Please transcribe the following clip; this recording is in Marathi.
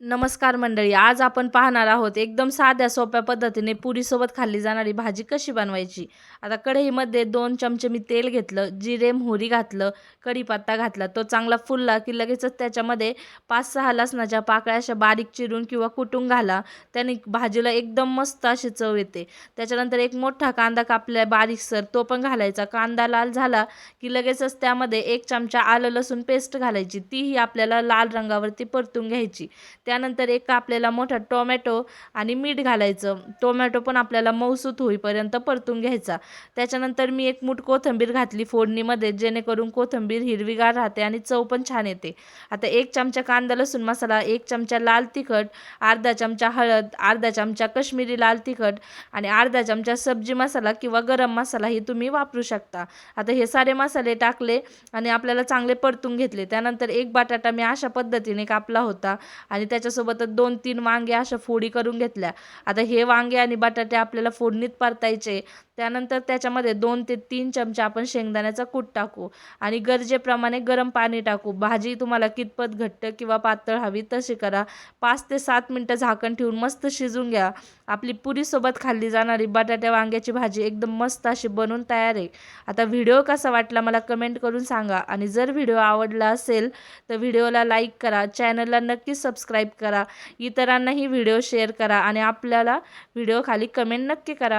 नमस्कार मंडळी आज आपण पाहणार आहोत एकदम साध्या सोप्या पद्धतीने पुरीसोबत खाल्ली जाणारी भाजी कशी बनवायची? आता कढईमध्ये दोन चमचे मी तेल घेतलं जिरे मोहरी घातलं कढीपत्ता घातला. तो चांगला फुलला की लगेचच त्याच्यामध्ये पाच सहा लसणाच्या पाकळ्या अशा बारीक चिरून किंवा कुटून घाला. त्याने भाजीला एकदम मस्त अशी चव येते. त्याच्यानंतर एक मोठा कांदा कापला बारीकसर तो पण घालायचा. कांदा लाल झाला की लगेचच त्यामध्ये एक चमचा आलं लसूण पेस्ट घालायची. तीही आपल्याला लाल रंगावरती परतून घ्यायची. त्यानंतर एक आपल्याला मोठा टोमॅटो आणि मीठ घालायचं. टोमॅटो पण आपल्याला मऊसूत होईपर्यंत परतून घ्यायचा. त्याच्यानंतर मी एक मूठ कोथिंबीर घातली फोडणीमध्ये जेणेकरून कोथिंबीर हिरवीगार राहते आणि चव पण छान येते. आता एक चमचा कांदा लसूण मसाला एक चमचा लाल तिखट अर्धा चमचा हळद अर्धा चमचा कश्मीरी लाल तिखट आणि अर्धा चमचा सब्जी मसाला किंवा गरम मसाला ही तुम्ही वापरू शकता. आता हे सारे मसाले टाकले आणि आपल्याला चांगले परतून घेतले. त्यानंतर एक बटाटा मी अशा पद्धतीने कापला होता आणि त्या त्याच्यासोबतच दोन तीन वांगे अशा फोडी करून घेतल्या. आता हे वांगे आणि बटाटे आपल्याला फोडणीत परतायचे. त्यानंतर त्याच्यामध्ये दोन ते तीन चमचे आपण शेंगदाण्याचा कूट टाकू आणि गरजेप्रमाणे गरम पाणी टाकू. भाजी तुम्हाला कितपत घट्ट किंवा पातळ हवी तशी करा. पाच ते सात मिनटं झाकण ठेवून मस्त शिजून घ्या. आपली पुरीसोबत खाल्ली जाणारी बटाट्या वांग्याची भाजी एकदम मस्त अशी बनवून तयार आहे. आता व्हिडिओ कसा वाटला मला कमेंट करून सांगा. आणि जर व्हिडिओ आवडला असेल तर व्हिडिओला लाईक करा. चॅनलला नक्की सबस्क्राईब करा. इतरांनाही व्हिडिओ शेअर करा आणि आपल्याला व्हिडिओ खाली कमेंट नक्की करा.